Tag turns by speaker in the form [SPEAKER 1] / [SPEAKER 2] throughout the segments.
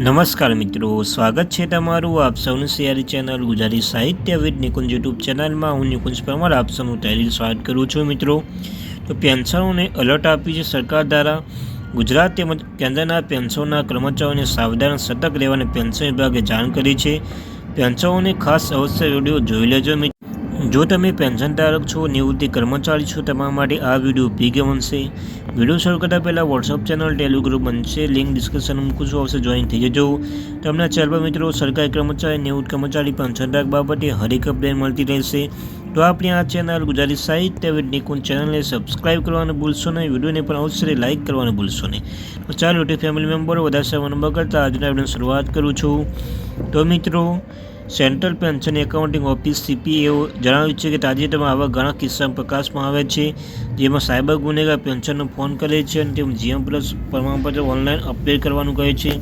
[SPEAKER 1] નમસ્કાર મિત્રો, સ્વાગત છે તમારું આપ સૌનું સિયારી ચેનલ ગુજરાતી સાહિત્ય વિદ નિકુંજ યુટ્યુબ ચેનલમાં. હું નિકુંજ પરમાર, આપ સૌનું તહેરીર સ્વાગત કરું છું મિત્રો. તો પેન્શનોને એલર્ટ આપી છે સરકાર દ્વારા. ગુજરાત તેમજ કેન્દ્રના પેન્શનના કર્મચારીઓને સાવધાન, સતર્ક રહેવાની પેન્શન વિભાગે જાણ કરી છે. પેન્શનોને ખાસ અવસર વીડિયો જોઈ લેજો મિત્રો જો તમે પેન્શન ધારક છો, નિવૃત્તિ કર્મચારી છો, તમારા માટે આ વીડિયો ઉપયોગી બનશે. વીડિયો શરૂ કરતાં પહેલાં વોટ્સઅપ ચેનલ ટેલિગ્રુપ બનશે. લિંક ડિસ્ક્રિપ્શન મૂકું છું આવશે જોઈન થઈ જજો. તમને ચાર મિત્રો સરકારી કર્મચારી, નિવૃત્ત કર્મચારી પેન્શન ધારક બાબતે હરેક અપડેટ મળતી રહેશે. તો આપણી આ ચેનલ ગુજરાતી સાહિત્ય વિદ નિકુંજ ચેનલને સબસ્ક્રાઇબ કરવાનું ભૂલશો નહીં. વિડીયોને પણ અવશ્ય લાઇક કરવાનું ભૂલશો નહીં. તો ચાલો તે ફેમિલી મેમ્બરો વધારે સમય બગડતા આજના વીડિયો શરૂઆત કરું છું. તો મિત્રો central pension accounting office CPAO જણાવ્યું છે કે તાજેતરમાં આવા ઘણા કિસ્સા પ્રકાશમાં આવે છે, જેમાં સાયબર ગુનેગાર પેન્શનનો ફોન કરે છે અને તેમ જીએમ પ્લસ પ્રમાણપત્ર ઓનલાઈન અપડેટ કરવાનું કહે છે,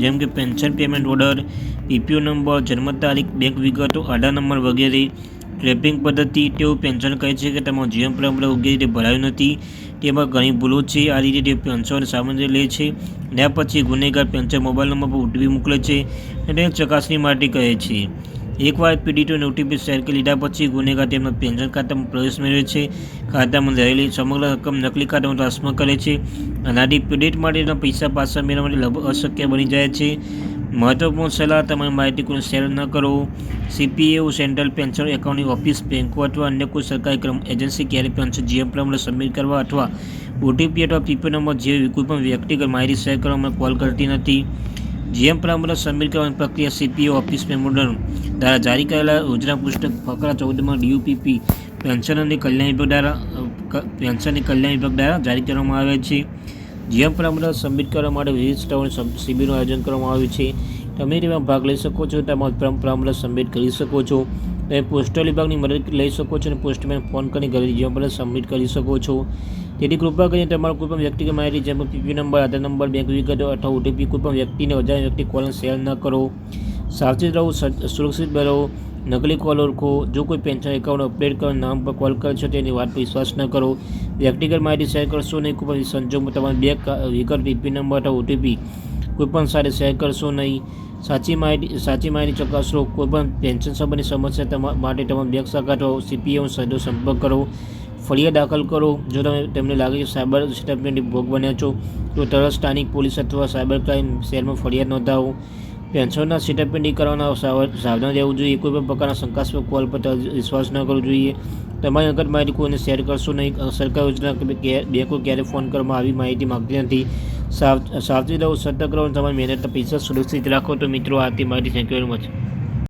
[SPEAKER 1] જેમ કે pension payment order PPO number જન્મ તારીખ, બેંક વિગતો, આધાર નંબર વગેરે. ટ્રેપિંગ પદ્ધતિ તેઓ પેન્શન કહે છે કે તમારું જીવન પ્રમાણપત્ર યોગ્ય રીતે ભરાયું નથી. તેમાં ઘણી ભૂલો છે. આ રીતે તે પેન્શન સામાન્ય લે છે ત્યાર પછી ગુનેગાર પેન્શન મોબાઈલ નંબર પર ઓટીપી મોકલે છે અને ચકાસણી માટે કહે છે. એકવાર પીડિતોને ઓટીપી શેર કરી લીધા પછી ગુનેગાર તેમના પેન્શન ખાતામાં પ્રવેશ મેળવે છે. ખાતામાં રહેલી સમગ્ર રકમ નકલી ખાતામાં ટ્રાન્સફર કરે છે. આનાથી પીડિત માટેના પૈસા પાછા મેળવવા માટે અશક્ય બની જાય છે. મહત્વપૂર્ણ સલાહ તમારી માહિતી કોઈ શેર ન કરો. સીપીએઓ સેન્ટ્રલ પેન્શન એકાઉન્ટની ઓફિસ બેંકો અથવા અન્ય કોઈ સરકારી ક્રમ એજન્સી ક્યારે પેન્શન જીએમ પ્રમાણે સબમિટ કરવા અથવા ઓટીપી અથવા પીપી નંબર જેવી કોઈપણ વ્યક્તિગત માહિતી શેર કરવામાં કોલ કરતી નથી. જીએમ પ્રમાણે સબમિટ કરવાની પ્રક્રિયા સીપીઓ ઓફિસ મેમોરલ દ્વારા જારી કરેલા યોજના પુસ્તક, ફકરા ચૌદમાં ડીયુપીપી પેન્શન અને કલ્યાણ વિભાગ દ્વારા પેન્શનની કલ્યાણ વિભાગ દ્વારા જારી કરવામાં આવે છે. જીએમ પ્રમાણે સબમિટ કરવા માટે વિવિધ સ્થળોએ શિબિરનું આયોજન કરવામાં આવ્યું છે, તમે તેમાં ભાગ લઈ શકો છો તમારું પ્રમાણે સબમિટ કરી શકો છો. તમે પોસ્ટલ વિભાગની મદદ લઈ શકો છો અને પોસ્ટમેન ફોન કરીને ઘરે જેમ પણ સબમિટ કરી શકો છો. તેથી કૃપા કરીને તમારો કોઈ પણ વ્યક્તિગત માહિતી, જેમ P P number, Aadhaar number, bank વિગતો અથવા ઓટીપી, કોઈ પણ વ્યક્તિને અજાણ વ્યક્તિ કોલને શેર ન કરો. સાવચેત રહો સુરક્ષિત રહો. નકલી કોલ ઓળખો જો કોઈ પેન્શન એકાઉન્ટ અપડેટ કરવા નામ પર કોલ કરે છે, તેની વાત પર વિશ્વાસ ન કરો. વ્યક્તિગત માહિતી શેર કરશો નહીં, કોઈ પણ સંજોગમાં તમારી બે વિકલ્પ પીપી નંબર અથવા ઓટીપી કોઈ પણ સાથે શેર કરશો નહીં. સાચી માહિતી સાચી માહિતી ચકાસો. કોઈપણ પેન્શન સંબંધની સમસ્યા માટે તમારા બેંક શાખા સીપીએમ સીધો સંપર્ક કરો. ફરિયાદ દાખલ કરો. જો તમે, તેમને લાગે કે સાયબર સ્ટેટમેન્ટની ભોગ બન્યા છો, તો તરત સ્થાનિક પોલીસ અથવા સાયબર ક્રાઇમ સેલમાં ફરિયાદ નોંધાવો. પેન્શનના છેતરપિંડી કરવાના સાવધાન રહેવું જોઈએ. કોઈ પણ પ્રકારના શંકાસ્પદ કોલ પર વિશ્વાસ ન કરવો જોઈએ. તમારી અંગત માહિતી કોઈને શેર કરશો નહીં સરકાર યોજના બેંકો ક્યારે ફોન કરવામાં આવી માહિતી માગતી નથી. સાવ સાવચેત રહો, સતર્ક રહો તમારી મહેનત પૈસા સુરક્ષિત રાખો. તો મિત્રો આથી માહિતી થેન્ક યુ વેરી મચ